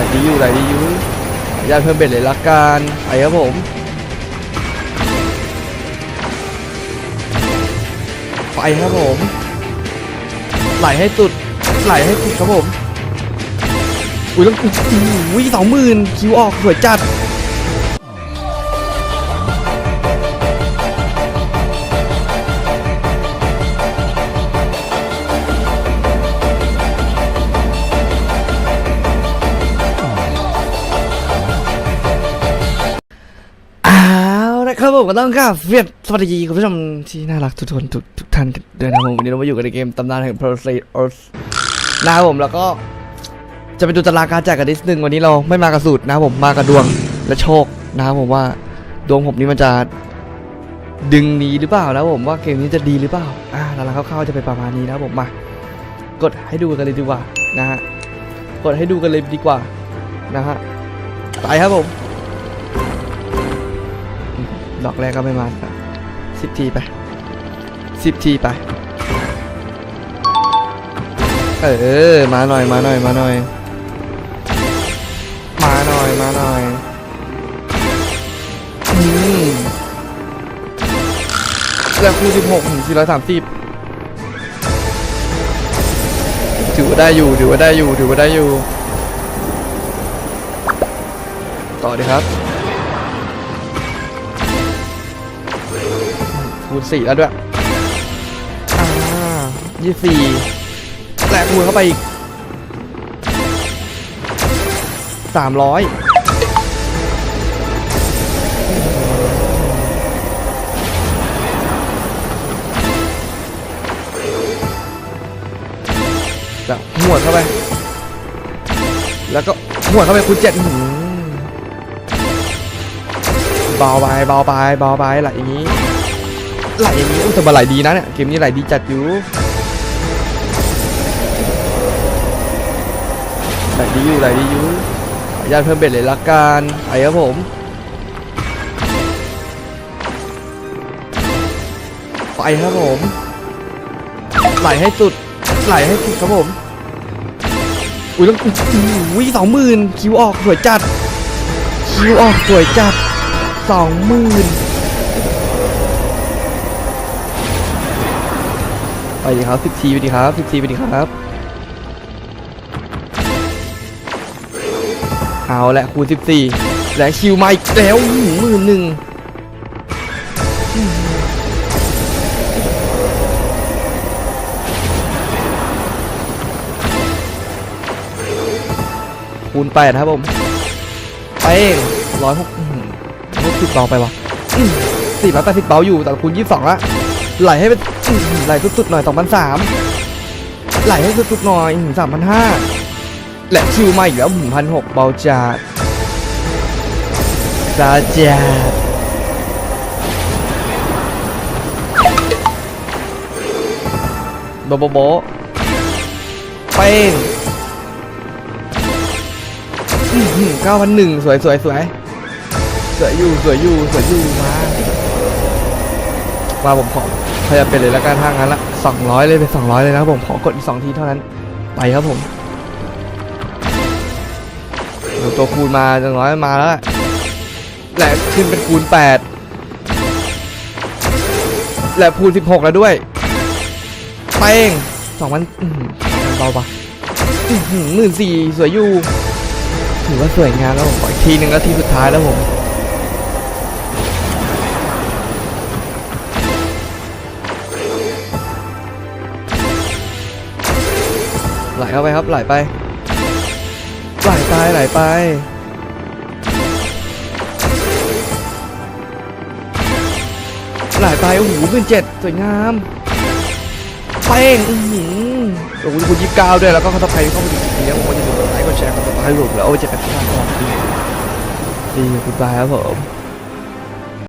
ไหลดีอยู่ไหลดีอยู่ยาเพิ่มเบ็ดเลยละกันไปครับผมไปครับผม ไหลให้สุด ไหลให้สุดครับผม อุ้ยแล้วอุ้ยสองหมื่นคิวออกสวยจัด นะครับผมก็ต้องกราบเวียดสวัสดีคุณผู้ชมที่น่ารักทุกคนทุกทุกท่านด้วยนะครับผมวันนี้เรามาอยู่กันในเกมตำนานแห่ง p r o s e u s นะครับผมแล้วก็จะไปดูตารางการแจกกันนิดนึงวันนี้เราไม่มากับสูตรนะครับผมมากับดวงและโชคนะครับผมว่าดวงผมนี่มันจะดึงดีหรือเปล่านะครับผมว่าเกมนี้จะดีหรือเปล่าอ่าตารางคร่าวๆจะเป็นประมาณนี้นะครับผมมากดให้ดูกันเลยดีกว่านะฮะกดให้ดูกันเลยดีกว่านะฮะไปครับผม ดอกแรกก็ไม่มาสิบทีไปสิบทีไป เออ มาหน่อย มาหน่อย มาหน่อย มาหน่อย มาหน่อยอืมแล้วคูสิบหกถึงสี่ร้อยสามสิบถือว่าได้อยู่ ถือว่าได้อยู่ ถือว่าได้อยู่ ต่อดีครับ คูณสี่แล้วด้วยอ่ายี่สี่แหลกคูณเข้าไปอีกสามร้อยแล้วหัวดเข้าไป แล้วก็หัวดเข้าไปคูณเจ็ดหืมเบาไปเบาไปเบาไปไหลอย่างนี้ ไหลอย่างนี้อุ้ยแต่มาไหลดีนะเนี่ยเกมนี้ไหลดีจัดอยู่ไหลดีอยู่ไหลดีอยู่ขออนุญาตเพิ่มเบ็ดเลยละกันไปครับผมไปครับผมไหลให้สุดไหลให้สุดครับผมอุ้ยแล้วอุ้ยสองหมื่นคิวออกสวยจัดคิวออกสวยจัดสองหมื่น ไปดีครับสิบทีไปดีครับสิบทีไปดีครับ เอาละคูณสิบสี่และคิวมาอีกแล้วหมื่นหนึ่งคูณแปดครับผมไปเองร้อยหกหกสิบเบาไปวะสี่ร้อยแปดสิบเบาอยู่แต่คูณยี่สิบสองละไหลให้เป็น ไหลสุดๆหน่อยสองพันสามไหลให้สุดๆหน่อยสามพันห้าและคิวมาอีกแล้วหนึ่งพันหกเบาจัดซาจัดโบโบโบเป้งเก้าพันหนึ่งสวยสวยสวยสวยอยู่สวยอยู่สวยอยู่มาว่าผมขอ พยายามเป็นเลยแล้วกันถ้างั้นละ200 เลยเป็น200 เลยนะครับผมขอกดอีก2ทีเท่านั้นไปครับผมโอ้ตัวคูณมาจังร้อยมาแล้วแหละขึ้นเป็นคูณ 8 และคูณ 16 แล้วด้วยเป้ง2,000อื้อหือเบาปะหมื่นสี่สวยอยู่ ถือว่าสวยงามแล้วผมออีกทีหนึ่งแล้วทีสุดท้ายแล้วผม ไหลเข้าไปครับไหลไปไหลไปไหลไปไหลไปโอ้โหหมื่นเจ็ดสวยงามเป้งอือหือโอ้โหคุณยี่สิบเก้าด้วยแล้วก็ขอทักใครเข้ามาดูคลิปนี้นะผมก็จะดูไลค์กดแชร์กดติดตามให้ผมแล้วเอาไว้เจอกันที่หน้าตอนที่ดีคุณบายครับผม